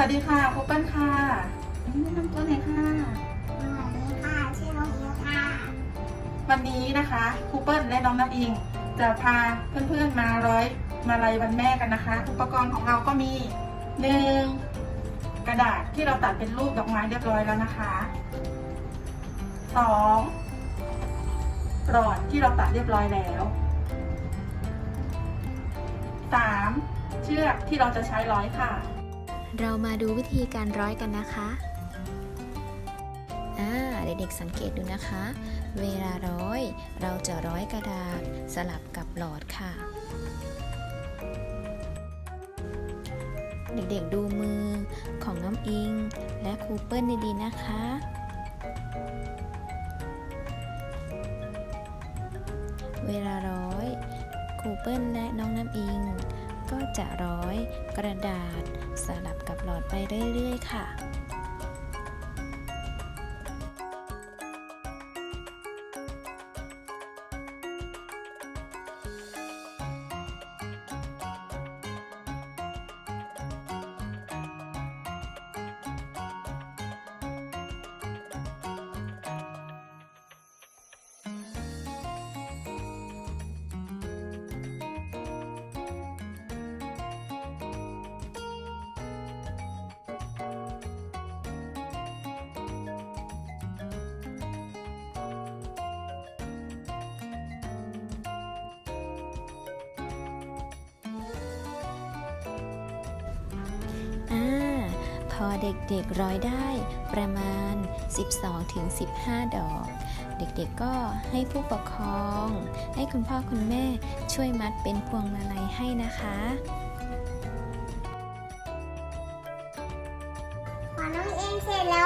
วัสดีค่ะครูเปิ้ลค่ะแนะนำตัวหน่อยค่ะ สวัสดีค่ะ ชื่อน้องอิงค่ะ วันนี้นะคะครูเปิ้ลและน้องน้ำอิง จะพาเพื่อนๆมาร้อยมาลัยวันแม่กันนะคะ อุปกรณ์ของเราก็มีหนึ่งกระดาษที่เราตัดเป็นรูปดอกไม้เรียบร้อยแล้วนะคะสองหลอดที่เราตัดเรียบร้อยแล้วสามเชือกที่เราจะใช้ร้อยค่ะ เรามาดูวิธีการร้อยกันนะคะอ่าเด็กๆสังเกตดูนะคะ เวลาร้อย เราจะร้อยกระดาษสลับกับหลอดค่ะ เด็กๆดูมือของน้ำอิง และครูเปิ้ลดีๆนะคะ เวลาร้อยครูเปิ้ลและน้องน้ำอิง ก็จะร้อยกระดาษสลับ เรื่อยๆ ค่ะ พอเด็กๆร้อยได้ประมาณ 12-15 ดอก เด็กๆก็ให้ผู้ปกครอง ให้คุณพ่อคุณแม่ช่วยมัดเป็นพวงมาลัยให้นะคะพอน้องอิงเสร็จแล้ว